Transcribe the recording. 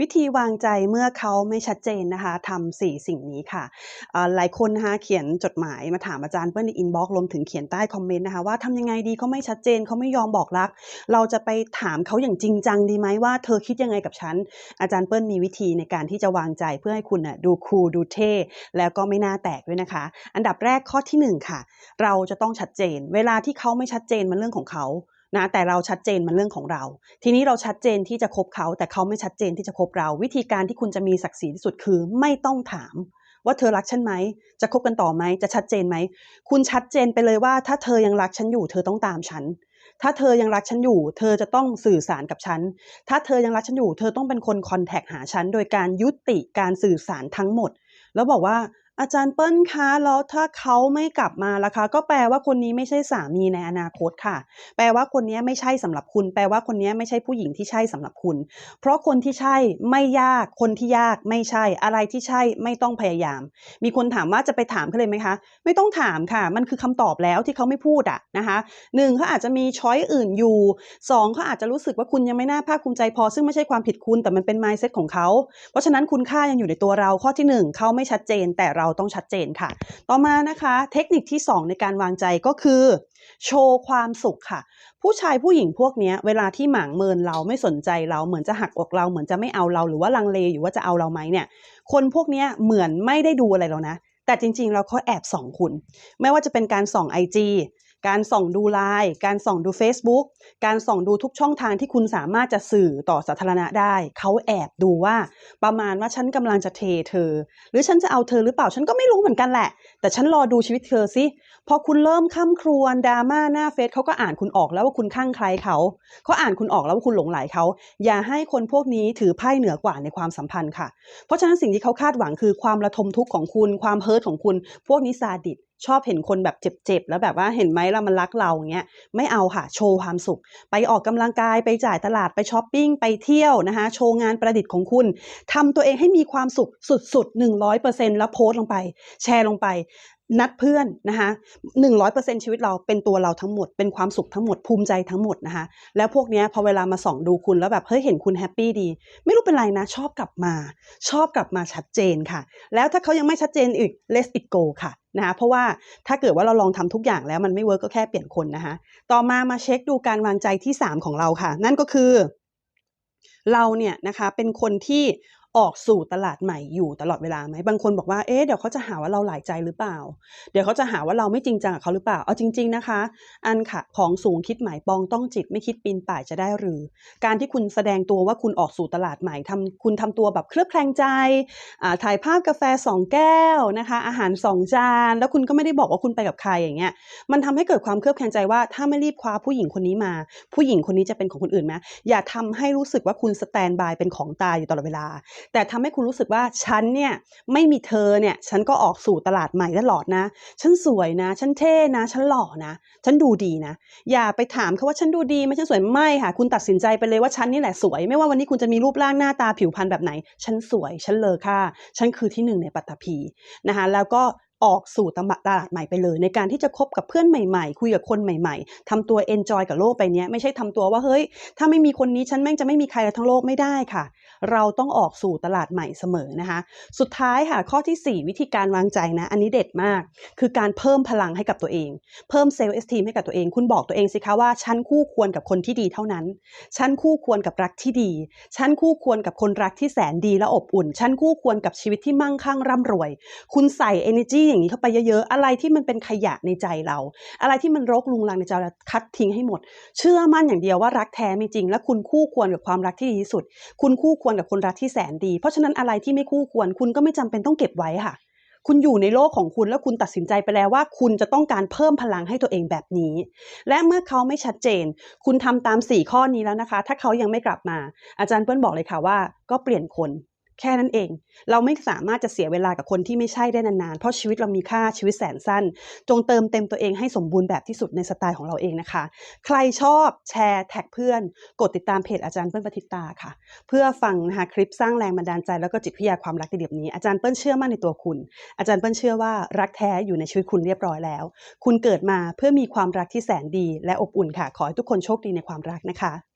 วิธีวางใจเมื่อเขาไม่ชัดเจนนะคะทำสี่สิ่งนี้ค่ะ หลายคนนะคะเขียนจดหมายมาถามอาจารย์เปิ้ลในอินบ็อกซ์รวมถึงเขียนใต้คอมเมนต์นะคะว่าทำยังไงดีเขาไม่ชัดเจนเขาไม่ยอมบอกรัก เราจะไปถามเขาอย่างจริงจังดีไหมว่าเธอคิดยังไงกับฉัน อาจารย์เปิ้ลมีวิธีในการที่จะวางใจเพื่อให้คุณน่ะดูคูลดูเท่แล้วก็ไม่น่าแตกด้วยนะคะ อันดับแรกข้อที่หนึ่งค่ะเราจะต้องชัดเจน เวลาที่เขาไม่ชัดเจนมันเรื่องของเขา นะแต่เราชัดเจนมันเรื่องของเรา ทีนี้เราชัดเจนที่จะคบเขา แต่เขาไม่ชัดเจนที่จะคบเรา วิธีการที่คุณจะมีศักดิ์ศรีที่สุดคือไม่ต้องถามว่าเธอรักฉันไหม จะคบกันต่อไหม จะชัดเจนไหม คุณชัดเจนไปเลยว่า ถ้าเธอยังรักฉันอยู่ เธอต้องตามฉัน ถ้าเธอยังรักฉันอยู่ เธอจะต้องสื่อสารกับฉัน ถ้าเธอยังรักฉันอยู่ เธอต้องเป็นคนคอนแทคหาฉัน โดยการยุติการสื่อสารทั้งหมด แล้วบอกว่า อาจารย์เปิ้ลคะแล้วถ้าเขาไม่กลับมาล่ะคะ ก็แปลว่าคนนี้ไม่ใช่สามีในอนาคตค่ะ แปลว่าคนนี้ไม่ใช่สำหรับคุณ แปลว่าคนนี้ไม่ใช่ผู้หญิงที่ใช่สำหรับคุณ เพราะคนที่ใช่ไม่ยาก คนที่ยากไม่ใช่ อะไรที่ใช่ไม่ต้องพยายาม มีคนถามว่าจะไปถามเขาเลยไหมคะ ไม่ต้องถามค่ะ มันคือคำตอบแล้วที่เขาไม่พูดอะนะคะหนึ่งเขาอาจจะมีช้อยอื่นอยู่สองเขาอาจจะรู้สึกว่าคุณยังไม่น่าภาคภูมิใจพอ ซึ่งไม่ใช่ความผิดคุณแต่มันเป็น mindset ของเขาเพราะฉะนั้นคุณค่ายังอยู่ในตัวเราข้อที่หนึ่งเขาไม่ชัดเจนแต่เราต้องชัดเจนค่ะ ต่อมานะคะเทคนิคที่สองในการวางใจก็คือ โชว์ความสุขค่ะ ผู้ชายผู้หญิงพวกนี้เวลาที่หมางเมินเราไม่สนใจเราเหมือนจะหักอกเราเหมือนจะไม่เอาเราหรือว่าลังเลอยู่ว่าจะเอาเราไหมเนี่ย คนพวกนี้เหมือนไม่ได้ดูอะไรเรานะ แต่จริงๆ เราเขาแอบส่องคุณ ไม่ว่าจะเป็นการส่อง IG การส่องดูไลน์การส่องดู Facebook การส่องดูทุกช่องทางที่คุณสามารถจะสื่อต่อสาธารณะได้ เขาแอบดูว่า ประมาณว่าฉันกำลังจะเทเธอ หรือฉันจะเอาเธอหรือเปล่าฉันก็ไม่รู้เหมือนกันแหละ แต่ฉันรอดูชีวิตเธอสิพอคุณเริ่มข้ามครวญดราม่าหน้าเฟซเขาก็อ่านคุณออกแล้วว่าคุณข้างใครเขาเขาอ่านคุณออกแล้วว่าคุณหลงไหลเขาอย่าให้คนพวกนี้ถือไพ่เหนือกว่าในความสัมพันธ์ค่ะ เพราะฉะนั้นสิ่งที่เขาคาดหวังคือความระทมทุกข์ของคุณ ความเฮิร์ตของคุณ พวกนี้ซาดิส ชอบเห็นคนแบบเจ็บๆ แล้วแบบว่าเห็นไหมเรามันรักเราอย่างเงี้ยไม่เอาค่ะ โชว์ความสุข ไปออกกำลังกายไปจ่ายตลาดไปช้อปปิ้ง ไปเที่ยวนะคะ โชว์งานประดิษฐ์ของคุณ ทำตัวเองให้มีความสุขสุดๆ100%แล้วโพสต์ลงไป แชร์ลงไป นัดเพื่อนนะคะ100%ชีวิตเราเป็นตัวเราทั้งหมด เป็นความสุขทั้งหมด ภูมิใจทั้งหมดนะคะ แล้วพวกนี้พอเวลามาส่องดูคุณแล้วแบบ เฮ้ย เห็นคุณแฮปปี้ดี ไม่รู้เป็นไรนะ ชอบกลับมา ชอบกลับมาชัดเจนค่ะ แล้วถ้าเขายังไม่ชัดเจนอีก let it go ค่ะนะคะเพราะว่าถ้าเกิดว่าเราลองทำทุกอย่างแล้วมันไม่เวิร์กก็แค่เปลี่ยนคนนะคะ ต่อมามาเช็คดูการวางใจที่ 3 ของเราค่ะ นั่นก็คือเราเนี่ยนะคะเป็นคนที่ ออกสู่ตลาดใหม่อยู่ตลอดเวลาไหมบางคนบอกว่าเอ๊ะเดี๋ยวเขาจะหาว่าเราหลายใจหรือเปล่า เดี๋ยวเขาจะหาว่าเราไม่จริงจังกับเขาหรือเปล่าเอาจริง ๆนะคะ อันค่ะของสูงคิดหมายปองต้องจิตไม่คิดปีนป่ายจะได้หรือ การที่คุณแสดงตัวว่าคุณออกสู่ตลาดใหม่ทำคุณทำตัวแบบเคลือบแคลงใจถ่ายภาพกาแฟสองแก้วนะคะ อาหารสองจาน แล้วคุณก็ไม่ได้บอกว่าคุณไปกับใครอย่างเงี้ยมันทำให้เกิดความเคลือบแคลงใจว่าถ้าไม่รีบคว้าผู้หญิงคนนี้มา ผู้หญิงคนนี้จะเป็นของคนอื่นไหมอย่าทำให้รู้สึกว่าคุณสแตนบายเป็นของตายอยู่ตลอดเวลาแต่ทำให้คุณรู้สึกว่าฉันเนี่ยไม่มีเธอเนี่ยฉันก็ออกสู่ตลาดใหม่ตลอดนะ ฉันสวยนะ ฉันเท่นะ ฉันหล่อนะ ฉันดูดีนะ อย่าไปถามเขาว่าฉันดูดีไหม่ฉันสวยไม่ค่ะ คุณตัดสินใจไปเลยว่าฉันนี่แหละสวย ไม่ว่าวันนี้คุณจะมีรูปร่างหน้าตาผิวพรรณแบบไหน ฉันสวย ฉันเลอค่า ฉันคือที่หนึ่งในปัตตภีนะคะแล้วก็ ออกสู่ตลาดใหม่ไปเลย ในการที่จะคบกับเพื่อนใหม่ๆ คุยกับคนใหม่ ๆทำตัวเอนจอยกับโลกไปเนี้ยไม่ใช่ทำตัวว่าเฮ้ย ถ้าไม่มีคนนี้ฉันแม่งจะไม่มีใครแล้วทั้งโลกไม่ได้ค่ะ เราต้องออกสู่ตลาดใหม่เสมอนะคะ สุดท้ายค่ะข้อที่ 4 วิธีการวางใจนะ อันนี้เด็ดมาก คือการเพิ่มพลังให้กับตัวเอง เพิ่มเซลล์เอสทีมให้กับตัวเอง คุณบอกตัวเองสิคะว่าฉันคู่ควรกับคนที่ดีเท่านั้น ฉันคู่ควรกับรักที่ดี ฉันคู่ควรกับคนรักที่แสนดีและอบอุ่น ฉันคู่ควรกับชีวิตที่มั่งคั่งร่ำรวย คุณใส่ energy อย่างนี้เข้าไปเยอะๆ อะไรที่มันเป็นขยะในใจเรา อะไรที่มันรกลุงรังในใจเราคัดทิ้งให้หมด เชื่อมั่นอย่างเดียวว่ารักแท้มีจริง และคุณคู่ควรกับความรักที่ดีที่สุด คุณคู่ควรกับคนรักที่แสนดี เพราะฉะนั้นอะไรที่ไม่คู่ควร คุณก็ไม่จำเป็นต้องเก็บไว้ค่ะ คุณอยู่ในโลกของคุณแล้วคุณตัดสินใจไปแล้วว่า คุณจะต้องการเพิ่มพลังให้ตัวเองแบบนี้ และเมื่อเขาไม่ชัดเจน คุณทำตาม4ข้อนี้แล้วนะคะ ถ้าเขายังไม่กลับมา อาจารย์เปิ้ลบอกเลยค่ะว่า ก็เปลี่ยนคน แค่นั้นเอง เราไม่สามารถจะเสียเวลากับคนที่ไม่ใช่ได้นานๆ เพราะชีวิตเรามีค่าชีวิตแสนสั้น จงเติมเต็มตัวเองให้สมบูรณ์แบบที่สุดในสไตล์ของเราเองนะคะ ใครชอบแชร์แท็กเพื่อน กดติดตามเพจอาจารย์เปิ้ลปฏิตาค่ะ เพื่อฟังนะคะคลิปสร้างแรงบันดาลใจแล้วก็จิตวิทยาความรักในแบบนี้อาจารย์เปิ้ลเชื่อมั่นในตัวคุณ อาจารย์เปิ้ลเชื่อว่ารักแท้อยู่ในชีวิตคุณเรียบร้อยแล้ว คุณเกิดมาเพื่อมีความรักที่แสนดี และอบอุ่นค่ะ ขอให้ทุกคนโชคดีในความรักนะคะ